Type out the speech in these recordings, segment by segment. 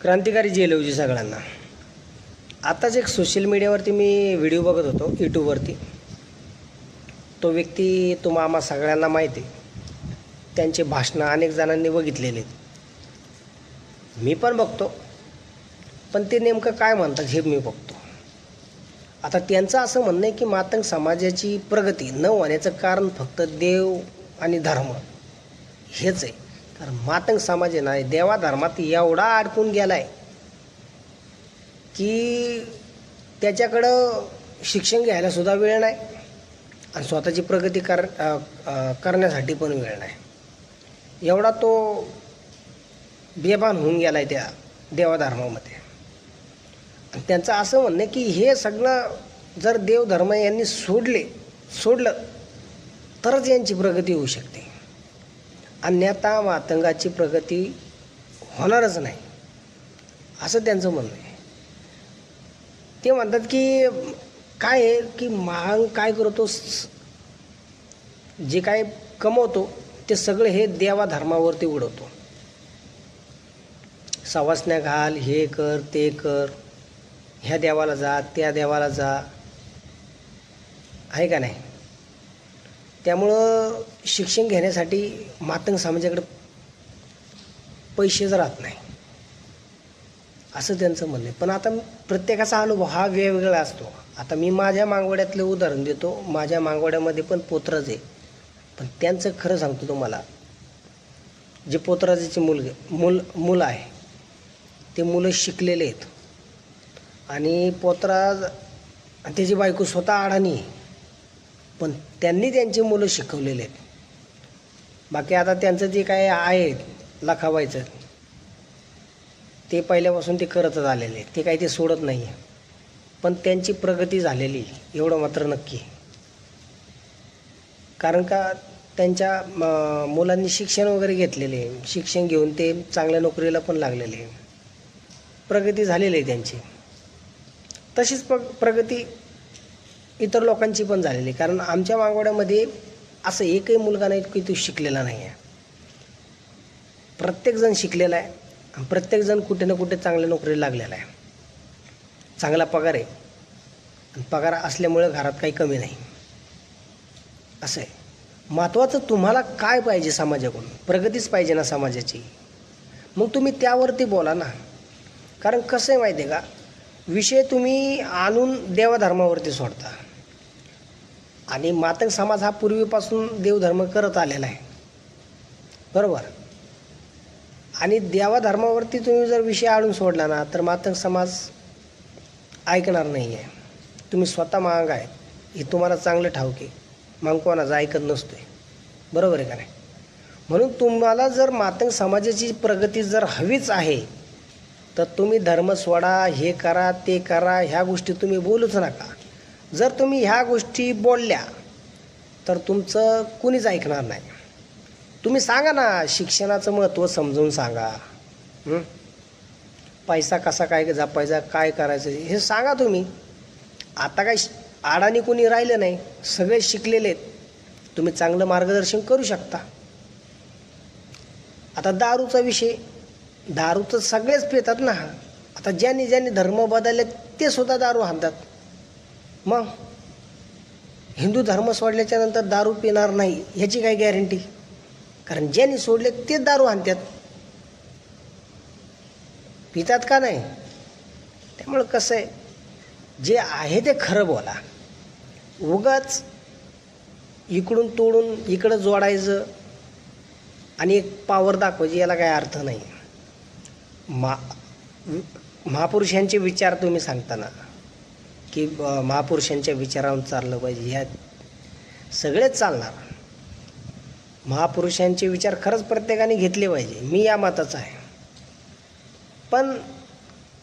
क्रांतिकारी जेल होती सगळ्यांना. आताच एक सोशल मीडियावरती मी व्हिडिओ बघत होतो यूट्यूबवरती तो व्यक्ती तुम्हा आम्हा सगळ्यांना माहिती आहे. त्यांचे भाषणं अनेक जणांनी बघितलेले आहेत. मी पण बघतो. पण ते नेमकं काय म्हणतात हे मी बघतो. आता त्यांचं असं म्हणणं आहे की मातंग समाजाची प्रगती न होण्याचं कारण फक्त देव आणि धर्म. हेच आहे. तर मातंग समाज आहे ना देवा धर्मात एवढा अडकून गेला आहे की त्याच्याकडं शिक्षण घ्यायला सुद्धा वेळ नाही आणि स्वतःची प्रगती कर करण्यासाठी पण वेळ नाही. एवढा तो बेभान होऊन गेला आहे त्या देवाधर्मामध्ये. आणि त्यांचं असं म्हणणं आहे की हे सगळं जर देवधर्म यांनी सोडले सोडलं तरच यांची प्रगती होऊ शकते. अन्यथा मातंगाची प्रगती होणारच नाही. असं त्यांचं म्हणणं आहे. ते म्हणतात की काय आहे की महाग काय करतो? जे काय कमवतो ते सगळं हे देवा धर्मावरती उडवतो. सवासण्या घाल हे कर ते कर. ह्या देवाला जा त्या देवाला जा. आहे का नाही? त्यामुळं शिक्षण घेण्यासाठी मातंग समाजाकडे पैसेच राहत नाही. असं त्यांचं म्हणणं आहे. पण आता प्रत्येकाचा अनुभव हा वेगवेगळा असतो. आता मी माझ्या मागवड्यातलं उदाहरण देतो. माझ्या मागवड्यामध्ये पण पोत्रज आहे. पण त्यांचं खरं सांगतो तुम्हाला जे पोतराजाचे मुलगे मूल मुलं आहे ते मुलं शिकलेले आहेत. आणि पोतराज त्याची बायको स्वतः अडाणी आहे. पण त्यांनी त्यांची मुलं शिकवलेले आहेत. बाकी आता त्यांचं जे काय आहे लखावायचं ते पहिल्यापासून ते करतच आलेले आहेत. ते काही ते सोडत नाही आहे. पण त्यांची प्रगती झालेली आहे, एवढं मात्र नक्की कारण का त्यांच्या म, मुलांनी शिक्षण वगैरे घेतलेले आहे. शिक्षण घेऊन ते चांगल्या नोकरीला पण लागलेले प्रगती झालेली आहे त्यांची. तशीच प्र प्रगती इतर लोकांची पण झालेली. आहे. कारण आमच्या मागवड्यामध्ये असं एकही मुलगा नाही की तो शिकलेला नाही आहे प्रत्येकजण शिकलेला आहे आणि प्रत्येकजण कुठे ना कुठे चांगल्या नोकरीला लागलेला आहे. चांगला पगार आहे. आणि पगार असल्यामुळे घरात काही कमी नाही. असं आहे. महत्त्वाचं तुम्हाला काय पाहिजे समाजाकडून? प्रगतीच पाहिजे ना समाजाची. मग तुम्ही त्यावरती बोला ना. कारण कसं आहे माहिती आहे का? विषय तुम्ही आणून देवधर्मावरती सोडता. आणि मातंग समाज हा पूर्वीपासून देवधर्म करत आलेला आहे. बरोबर? आणि देवाधर्मावरती तुम्ही जर विषय आणून सोडला ना तर मातंग समाज ऐकणार नाही आहे तुम्ही स्वतः मांग आहे. हे तुम्हाला चांगलं ठाऊक आहे. मग कोणाचं ऐकत आहे बरोबर आहे का नाही? म्हणून तुम्हाला जर मातंग समाजाची प्रगती जर हवीच आहे तर तुम्ही धर्म सोडा हे करा ते करा ह्या गोष्टी तुम्ही बोलूच नका. जर तुम्ही ह्या गोष्टी बोलल्या तर तुमचं कुणीच ऐकणार नाही. तुम्ही सांगा ना शिक्षणाचं महत्त्व समजून सांगा. पैसा कसा काय जपायचा काय करायचं हे सांगा तुम्ही. आता काय शि- अडाणी कोणी राहिलं नाही सगळे शिकलेले आहेत. तुम्ही चांगलं मार्गदर्शन करू शकता. आता दारूचा विषय दारू तर सगळेच पितात ना. आता ज्यांनी ज्यांनी धर्म बदलले ते सुद्धा दारू हाणतात. मग? हिंदू धर्म सोडल्याच्या नंतर दारू पिणार नाही ह्याची काय गॅरंटी कारण ज्यांनी सोडले तेच दारू आणतात. पितात का नाही? त्यामुळं कसं आहे? जे आहे ते खरं बोला. उगाच इकडून तोडून इकडं जोडायचं आणि एक पावर दाखवायची याला काय अर्थ नाही. मा महापुरुषांचे विचार तुम्ही सांगताना. की महापुरुषांच्या विचारावरून चाललं पाहिजे. ह्या सगळेच चालणार. महापुरुषांचे विचार खरंच प्रत्येकाने घेतले पाहिजे. मी या मताचा आहे. पण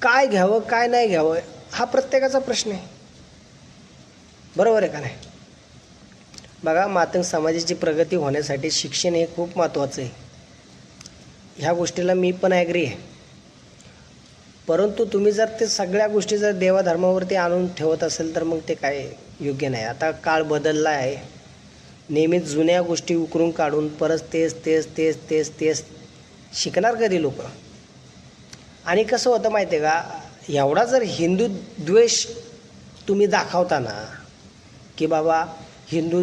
काय घ्यावं काय नाही घ्यावं हा प्रत्येकाचा प्रश्न आहे. बरोबर आहे का नाही? बघा मातंग समाजाची प्रगती होण्यासाठी शिक्षण हे खूप महत्त्वाचं आहे. ह्या गोष्टीला मी पण ॲग्री आहे. परंतु तुम्ही जर ते सगळ्या गोष्टी जर देवाधर्मावरती आणून ठेवत असेल तर मग ते काय योग्य नाही. आता काळ बदलला आहे. नेहमीच जुन्या गोष्टी उकरून काढून परत तेच तेच तेच तेच तेच शिकणार कधी लोक? आणि कसं होतं माहिती आहे का? एवढा जर हिंदू द्वेष तुम्ही दाखवताना की बाबा हिंदू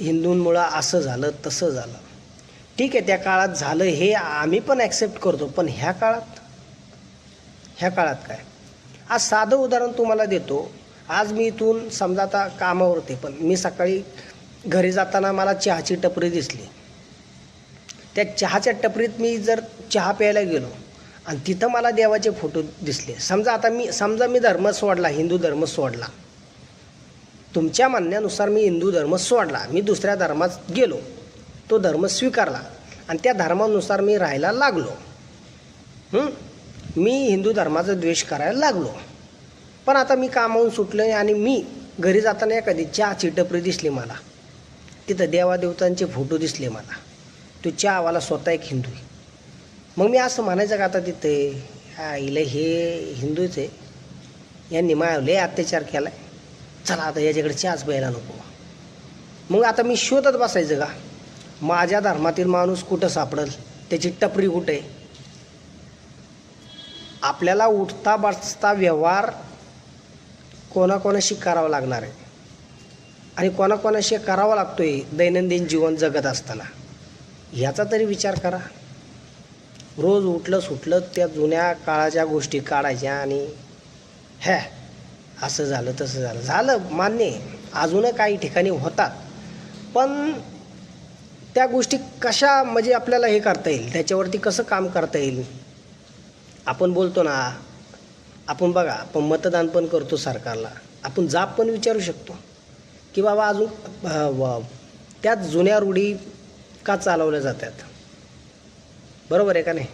हिंदूंमुळं असं झालं तसं झालं. ठीक आहे त्या काळात झालं हे आम्ही पण ॲक्सेप्ट करतो पण ह्या काळात ह्या काळात काय? आज साधं उदाहरण तुम्हाला देतो. आज मी इथून समजा आता कामावर होते पण मी सकाळी घरी जाताना मला चहाची टपरी दिसली. त्या चहाच्या टपरीत मी जर चहा प्यायला गेलो आणि तिथं मला देवाचे फोटो दिसले. समजा आता मी समजा मी धर्म सोडला हिंदू धर्म सोडला. तुमच्या म्हणण्यानुसार मी हिंदू धर्म सोडला. मी दुसऱ्या धर्मात गेलो तो धर्म स्वीकारला आणि त्या धर्मानुसार मी राहायला लागलो. हं? मी हिंदू धर्माचा द्वेष करायला लागलो. पण आता मी कामावून सुटलो आहे आणि मी घरी जाताना एखादी चहाची टपरी दिसली मला. तिथं देवादेवतांचे फोटो दिसले मला. तो चहावाला स्वतः एक हिंदू आहे. मग मी असं म्हणायचं का आता तिथे? आईला हे हिंदूच आहे. यांनी माझ्यावर अत्याचार केला आहे चला आता याच्याकडे चहाच प्यायला नको. मग आता मी शोधत बसायचं का? माझ्या धर्मातील माणूस कुठं सापडल? त्याची टपरी कुठे? आहे आपल्याला उठता बसता व्यवहार कोणाकोणाशी करावा लागणार आहे? आणि कोणाकोणाशी करावा लागतो आहे दैनंदिन जीवन जगत असताना? ह्याचा तरी विचार करा. रोज उठलं सुटलं त्या जुन्या काळाच्या गोष्टी काढायच्या आणि ह्या असं झालं तसं झालं. झालं मान्य अजूनही काही ठिकाणी होतात. पण त्या गोष्टी कशा म्हणजे आपल्याला हे करता येईल? त्याच्यावरती कसं काम करता येईल? आपण बोलतो ना आपण बघा आपण मतदान पण करतो सरकारला. आपण जाब पण विचारू शकतो. की बाबा अजून त्यात त्याच जुन्या रूढी का चालवल्या जातात? बरोबर आहे का नाही?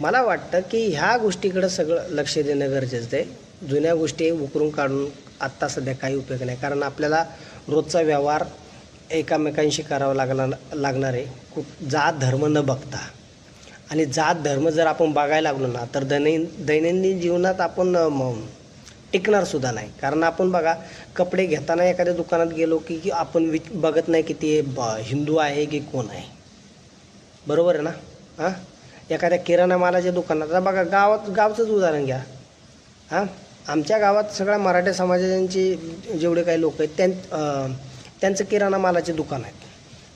मला वाटतं की ह्या गोष्टीकडं सगळं लक्ष देणं गरजेचं आहे. जुन्या गोष्टी उकरून काढून आत्ता सध्या काही उपयोग नाही. कारण आपल्याला रोजचा व्यवहार एकामेकांशी करावा लागला लागणार आहे. खूप जात धर्म न बघता. आणि जात धर्म जर आपण बघायला लागलो ना तर दैन दैनंदिन जीवनात आपण टिकणार सुद्धा नाही. कारण आपण बघा कपडे घेताना एखाद्या दुकानात गेलो की की आपण विच बघत नाही की ते ब- हिंदू आहे की कोण आहे. बरोबर आहे ना? हां? एखाद्या किराणा मालाच्या दुकानात आता बघा गावात गावचंच उदाहरण घ्या. हां? आमच्या गावात सगळ्या मराठा समाजाचे जेवढे काही लोक आहेत त्यां त्यांचं किराणा मालाचे दुकान आहे.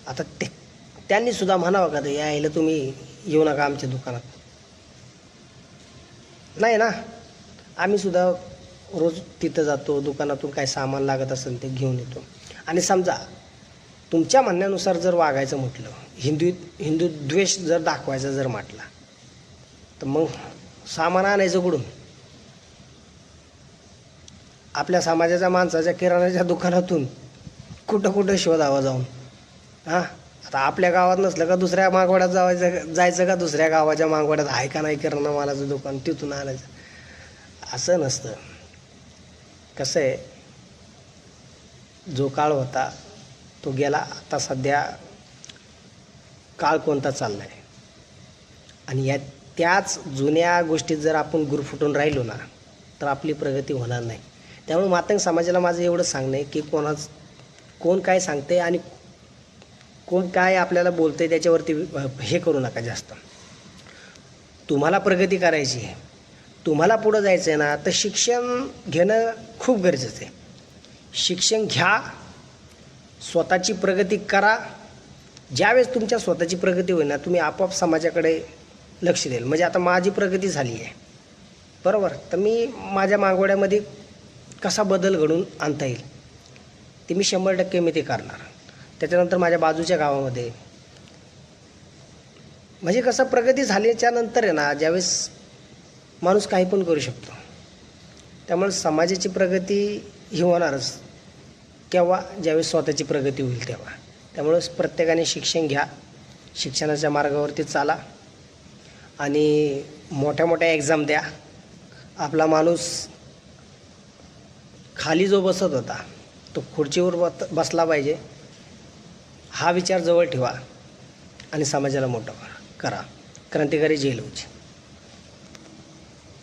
आता ते त्यांनी सुद्धा म्हणावं का ते यायला तुम्ही येऊ नका आमच्या दुकानात. नाही ना. आम्ही सुद्धा रोज तिथं जातो दुकानातून काय सामान लागत असेल ते घेऊन येतो. आणि समजा तुमच्या म्हणण्यानुसार जर वागायचं म्हटलं हिंदू हिंदू द्वेष जर दाखवायचा जर म्हटला तर मग सामान आणायचं कुठून? आपल्या समाजाच्या माणसाच्या किराणाच्या दुकानातून कुठं कुठं शोधावा जाऊन? हां? आता आपल्या गावात नसलं का दुसऱ्या मागवाड्यात जावायचं जायचं का दुसऱ्या गावाच्या मागवाड्यात? आहे का नाही करणं मालाचं दुकान? तिथून आणायचं. असं नसतं. कसं आहे? जो काळ होता तो गेला. आता सध्या काळ कोणता चालला आहे आणि या त्याच जुन्या गोष्टीत जर आपण गुरफुटून राहिलो ना तर आपली प्रगती होणार नाही. त्यामुळे मातंग समाजाला माझं एवढं सांगणं आहे की कोणाच कोण काय सांगते आणि कोण काय आपल्याला बोलतं आहे त्याच्यावरती हे करू नका जास्त. तुम्हाला प्रगती करायची आहे. तुम्हाला पुढं जायचं आहे ना तर शिक्षण घेणं खूप गरजेचं आहे. शिक्षण घ्या स्वतःची प्रगती करा. ज्यावेळेस तुमच्या स्वतःची प्रगती होईल ना तुम्ही आपोआप समाजाकडे लक्ष देईल. म्हणजे आता माझी प्रगती झाली आहे. बरोबर? तर मी माझ्या मागवड्यामध्ये कसा बदल घडून आणता येईल? ते मी शंभर टक्के मी ते करणार. त्याच्यानंतर माझ्या बाजूच्या गावामध्ये. म्हणजे कसं प्रगती झाल्याच्यानंतर आहे ना ज्यावेळेस माणूस काही पण करू शकतो. त्यामुळे समाजाची प्रगती ही होणारच. केव्हा? ज्यावेळेस स्वतःची प्रगती होईल तेव्हा. त्यामुळे प्रत्येकाने शिक्षण घ्या. शिक्षणाच्या मार्गावरती चाला. आणि मोठ्या मोठ्या एक्झाम द्या. आपला माणूस खाली जो बसत होता तो खुर्चीवर बत बसला पाहिजे. हा विचार जवळ ठेवा आणि समाजाला मोठा करा. क्रांतिकारी जय लवची